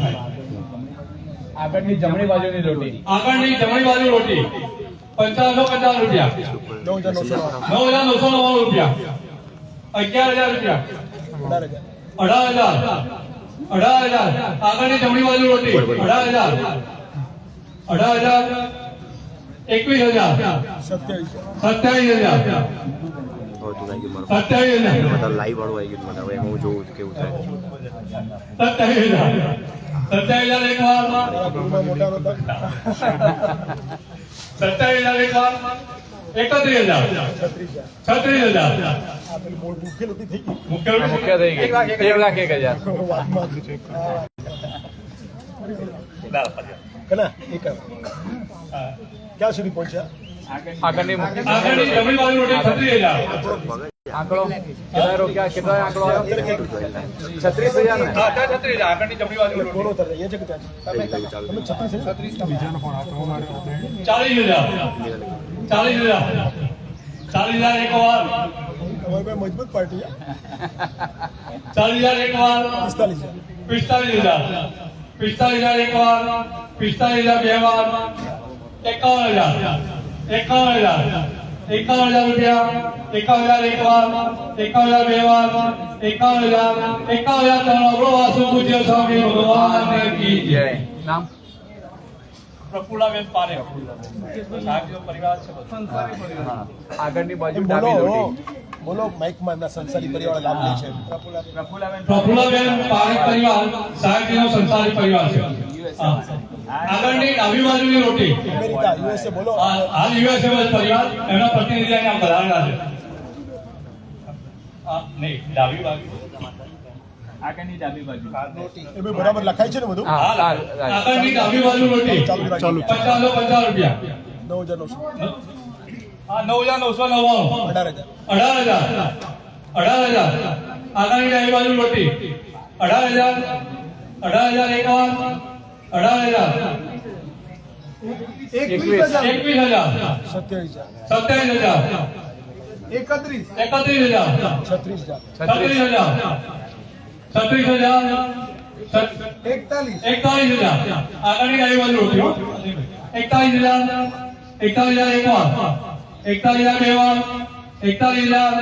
થાય. આગળની જમણી બાજુની રોટી. આગળની જમણી બાજુ રોટી. પંચાવનસો પચાસ રૂપિયા. નવ હજાર નવસો નવ નવ્વાણું રૂપિયા. અગિયાર હજાર રૂપિયા. અઢાર હજાર અઢાર હજાર આગળની જમણી બાજુ રોટી. અઢાર હજાર અઢાર હજાર એકવીસ હજાર સત્યાવીસ સત્યાવીસ ગયું મારું હજાર લાઈવ વાળું આવી ગયું મતલબ હું જોઉં છું કેવું થાય. મુખ્ય થઈ ગઈ. એક લાખ એક હજાર. એક ક્યાં સુધી પહોંચ્યા? આગળની આંકડો? કેટલા રોક્યા કેટલા આંકડો આવ્યો? છત્રીસ હજાર ને? છત્રીસ આગળની જમણી બાજુ બોલો તમે છત્રીસ બીજાનો ચાલીસ હજાર. ચાલીસ હજાર. ચાલીસ હજાર એક વાર. મજબૂત પાર્ટી ચાલીસ હજાર એક વાર. પિસ્તાલીસ હજાર. પિસ્તાલીસ હજાર. પિસ્તાલીસ હજાર એક વાર. પિસ્તાલીસ હજાર બે વાર. એકાવન હજાર. એકાવન હજાર એકાવન હજાર રૂપિયા એકાવન હજાર એક વાર એકાવન હજાર બે વાર એકાવન હજાર એકાવન હજાર ત્રણ અવરો વાસુ પૂજ્ય છે આગળની બાજુ બોલો માઇકમાં એમના સંસારી પરિવાર લાભ લે છે. પ્રફુલાબેન પારેખ પરિવાર સાહેબનો સંસારી પરિવાર છે. આગળની ડાબી બાજુની રોટી. અમેરિકા યુએસએ બોલો. હાલ યુએસએ પરિવાર એમના પ્રતિનિધિ અહીંયા વધારેલા છે. નહીં ડાબી બાજુ. આગળની ડાબી બરાબર લખાય છે ને બધું? હા આગળની ડાબી બાજુ રોટી. ચાલુ 50 50 રૂપિયા. 9900 હા 9999 18000 અઢાર હજાર. અઢાર હજાર. હજાર ડાબી બાજુ મોટી. અઢાર હજાર. અઢાર હજાર એક વાર. અઢાર હજાર. એકવીસ હજાર. સત્યાવીસ હજાર. એકત્રીસ. એકત્રીસ હજાર. છત્રીસ હજાર. છત્રીસ હજાર. એકતાલીસ. એકતાલીસ હજાર. આગળની ડાબી બાજુ એકતાલીસ હજાર. એકતાલીસ હજાર એક વાર. એકતાલીસ હજાર બે વાર. એકતાલીસ હજાર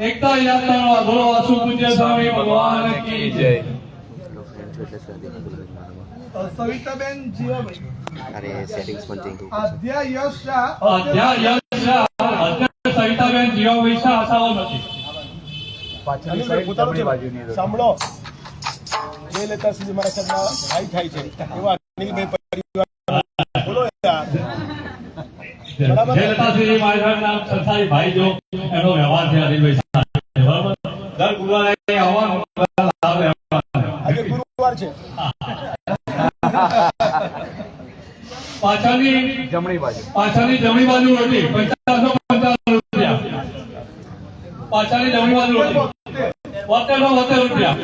એકતાલીસ હજાર ત્રણ વાર વાસુ પૂજ્ય સ્વામી ભગવાન કી જય. સવિતાબેન જીવાભાઈ. અરે સેટિંગ્સ પણ ચેન્જ આધ્યા શાહ. અધ્યા શાહ, અધ્યા સવિતાબેન જીવાભાઈ શાહ આશાવલ નથી. પાછળની સાઈડ જમણી બાજુની સાંભળો. જે લેતા સુધી મારા ભાઈ થાય છે. એવા અનિલભાઈ બરાબર. જે લતાશ્રી મારી સાહેબના સંસારી ભાઈ જો. એનો વ્યવહાર છે અનિલભાઈ બરાબર? દર ગુરુવારે આવવાનું દર લાભ લેવાનો. આજે ગુરુવાર છે. પાછળની જમણી બાજુ. પાછળની જમણી બાજુ રોટી પંચાસો પંચાવન રૂપિયા. પાછળની જમણી બાજુ રોટી બોતેર બોતેર રૂપિયા.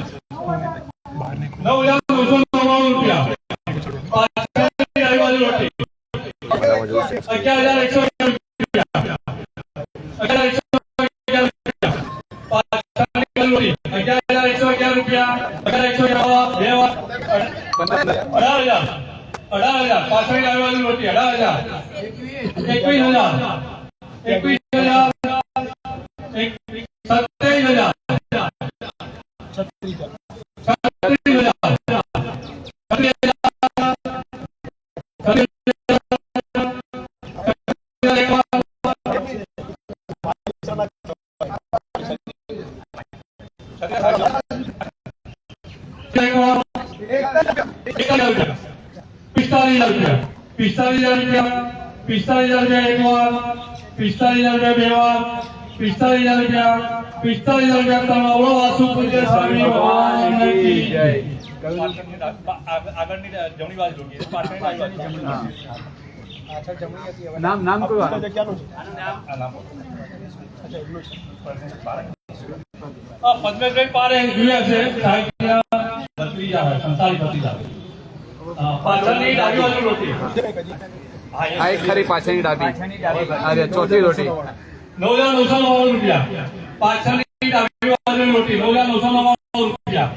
નવ અઢાર હજાર ડાબી બાજુ રોટી અઢાર હજાર. એકવીસ હજાર એકવીસ રૂપિયા પિસ્તાલીસ હજાર રૂપિયા એક વાર પિસ્તાલીસ હજાર રૂપિયા બે વાર પિસ્તાલીસ હજાર રૂપિયા પિસ્તાલીસ હજાર રૂપિયા તમે અવળો વાસુ પૂજ્ય સ્વામી ભગવાન આગળની જમણી બાજુ નામ નામ કયું પદ્મેશભાઈ પારે છે સાહિત્ય ભત્રીજા હોય સંસારી ભત્રીજા. પાછળની ડાબી બાજુ રોટી? આ એક ખરી પાછળની ડાબી. અરે, ચોથી રોટી. નવ હજાર નવસો નવ્વાણું રૂપિયા. પાછળની ડાબી બાજુની રોટી નવ હજાર નવસો નવ્વાણું રૂપિયા.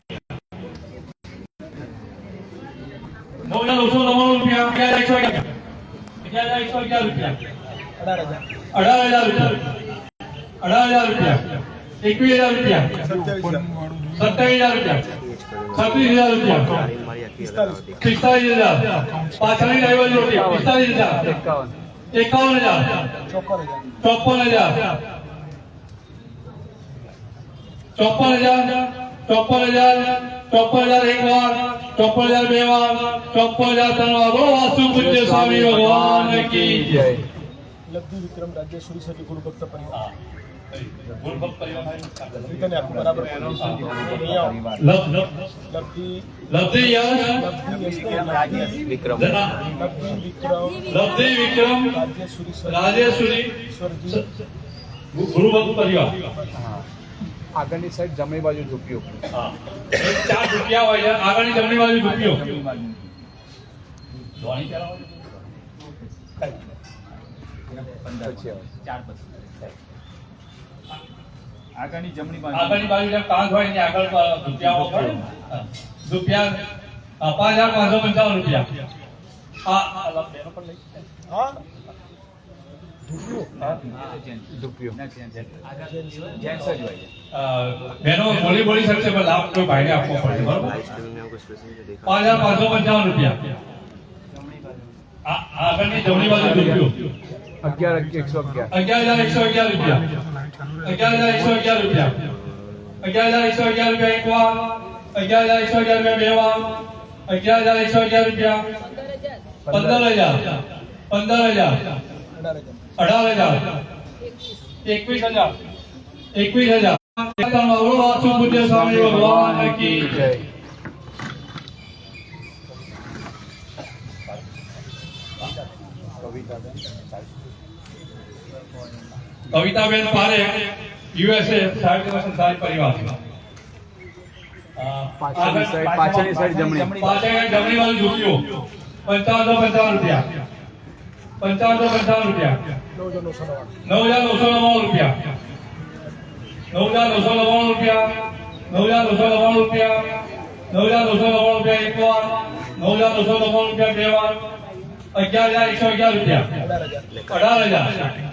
અઢાર હજાર અઢાર હજાર રૂપિયા. એકવીસ હજાર રૂપિયા. સત્યાવીસ હજાર રૂપિયા. છત્રીસ હજાર રૂપિયા. પિસ્તાલીસ. હજાર. પાછળની ડ્રાઈવર રોટી પિસ્તાલીસ હજાર. એકાવન. એકાવન હજાર. ચોપન હજાર. ચોપન હજાર. ચોપન હજાર. ચોપન હજાર. એક વાર. ચોપન હજાર બે વાર. ચોપન હજાર ત્રણ વાર. બોલો વાસુ સ્વામી ભગવાન કી જય. લબ્ધિ વિક્રમ રાજ્યેશ્વરી સતી ગુરુ ભક્ત પરિવાર. ગુરુભક્ત પરિવાર રીતને આખું બરાબર બોલો. અહીંયા આવો. લવ લવ લબ્ધિ લબ્ધિ યશ લબ્ધિ યશને લબ્ધિ વિક્રમ ધના લબ્ધિ વિક્રમ લબ્ધિ વિક્રમ રાજ્યેશ્વરી સતી રાજેશ્વરી ઈશ્વરજી ગુરુભક્ત પરિવાર હા આગળની સાઈડ જમણી બાજુ ઝૂક્યું હા ચાર રૂપિયા હોય છે આગળની જમણી બાજુ રૂપિયો પછી આવે આગળની જમણી બાજુ. આગળની બાજુ જે કાંધ હોય એની આગળ રૂપિયા હોય રૂપિયા પાંચ હજાર પાંચસો પંચાવન રૂપિયા. હા. આગળની જમણી બાજુ અગિયાર એકસો અગિયાર અગિયાર હજાર એકસો અગિયાર રૂપિયા અગિયાર હજાર એકસો અગિયાર રૂપિયા અગિયાર હજાર એકસો અગિયાર રૂપિયા એક વાર અગિયાર હજાર એકસો અગિયાર રૂપિયા બે વાર અગિયાર હજાર એકસો અગિયાર રૂપિયા પંદર હજાર પંદર હજાર અઢાર હજાર અઢાર હજાર એકવીસ હજાર એકવીસ હજાર અવળો વાસુ પૂજ્ય સ્વામી ભગવાન કી જય કવિતાબેન પારે યુએસએ સાહિત્ય સંસારી પરિવાર. પાછળની સાઈડ પાછળની સાઈડ જમણી. પાછળ જમણી બાજુ ઝૂક્યો પંચાવનસો પંચાવન રૂપિયા. પંચાવનસો પંચાવન રૂપિયા. નવ હજાર નવસો નવ હજાર નવસો નવ્વાણું રૂપિયા. નવ હજાર નવસો નવ્વાણું રૂપિયા. નવ હજાર નવસો નવ્વાણું રૂપિયા. નવ હજાર નવસો નવ્વાણું રૂપિયા એક વાર. નવ હજાર નવસો નવ્વાણું રૂપિયા બે વાર. અગિયાર હજાર એકસો અગિયાર રૂપિયા. અઢાર હજાર.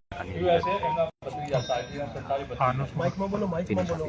યુએસએ એમના ભત્રીજા સાહેબ સરકારી ભત્રીજા માઇકમાં બોલો માઇકમાં બોલો